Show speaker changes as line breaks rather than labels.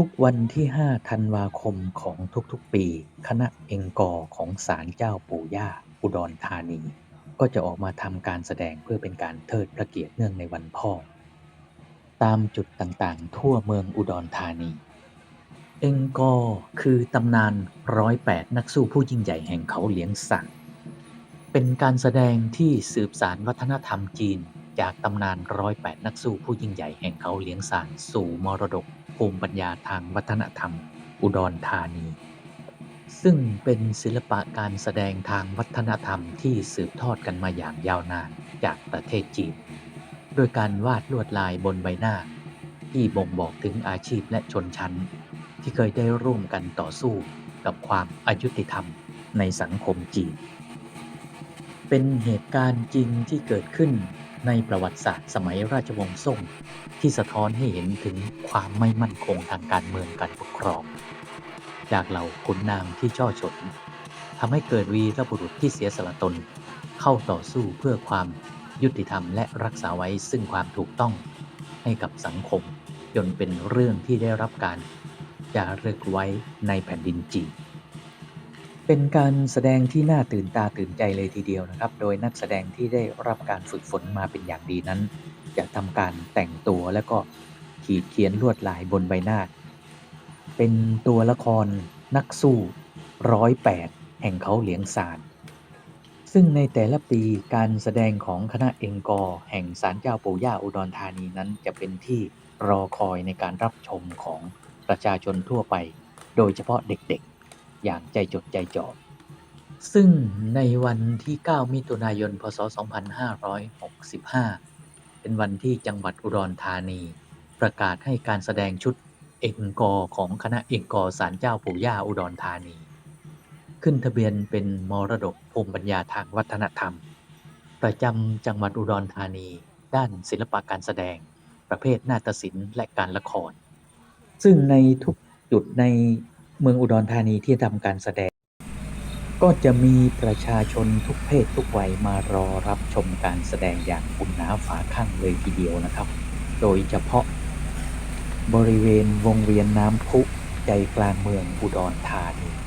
ทุกวันที่ 5 ธันวาคมของทุก ๆ ปี คณะเองกอของศาลเจ้าปู่ย่า อุดรธานี ก็จะออกมาทำการแสดงเพื่อเป็นการเทิดพระเกียรติเนื่องในวันพ่อ ตามจุดต่างๆ ทั่วเมืองอุดรธานี เองกอคือตำนานร้อยแปดนักสู้ผู้ยิ่งใหญ่แห่งเขาเหลียงสันเป็นการแสดงที่สืบสานวัฒนธรรมจีน จากตำนานร้อยแปดนักสู้ผู้ยิ่งใหญ่แห่งเขาเหลียงซานสู่มรดก ภูมิปัญญาทางวัฒนธรรม อุดรธานี ซึ่งเป็นศิลปะการแสดงทางวัฒนธรรมที่สืบทอดกันมาอย่างยาวนานจากประเทศจีนโดยการวาดลวดลายบนใบหน้า ที่บ่งบอกถึงอาชีพและชนชั้น ที่เคยได้ร่วมกันต่อสู้กับความอายุติธรรมในสังคมจีน เป็นเหตุการณ์จริงที่เกิดขึ้น ในประวัติศาสตร์สมัยราชวงศ์ซ่งที่สะท้อนให้เห็นถึงความไม่มั่นคงทางการเมืองการปกครอง จากเหล่าขุนนางที่ช่อฉนทำให้เกิดวีรบุรุษที่เสียสละตน เข้าต่อสู้เพื่อความยุติธรรมและรักษาไว้ซึ่งความถูกต้องให้กับสังคมจนเป็นเรื่องที่ได้รับการจารึกไว้ในแผ่นดินจีน เป็นการแสดงที่น่าตื่นตาตื่นใจเลยทีเดียวนะครับ โดยนักแสดงที่ได้รับการฝึกฝนมาเป็นอย่างดีนั้น จะทำการแต่งตัวแล้วก็ขีดเขียนลวดลายบนใบหน้า เป็นตัวละครนักสู้ร้อยแปดแห่งเขาเหลียงซานซึ่งในแต่ละปีการแสดงของคณะเองกอแห่งศาลเจ้าปู่ย่าอุดรธานีนั้นจะเป็นที่รอคอยในการรับชมของประชาชนทั่วไป โดยเฉพาะเด็กๆ อย่างใจจดใจจ่อ ซึ่งในวันที่ 9 มิถุนายน พศ 2565 เป็นวันที่จังหวัดอุดรธานี ประกาศให้การแสดงชุดเอ็งกอของคณะเอ็งกอร์ศาลเจ้าปู่ย่าอุดรธานี ขึ้นทะเบียนเป็นมรดกภูมิปัญญาทางวัฒนธรรม ประจำจังหวัดอุดรธานี ด้านศิลปะการแสดง ประเภทนาฏศิลป์และการละคร ซึ่งในทุกจุดใน เมืองอุดรธานีที่ทำการแสดง ก็จะมีประชาชนทุกเพศทุกวัยมารอรับชมการแสดงอย่างอุ่นหนาฝาข้างเลยทีเดียวนะครับ โดยเฉพาะบริเวณวงเวียนน้ำพุใจกลางเมืองอุดรธานี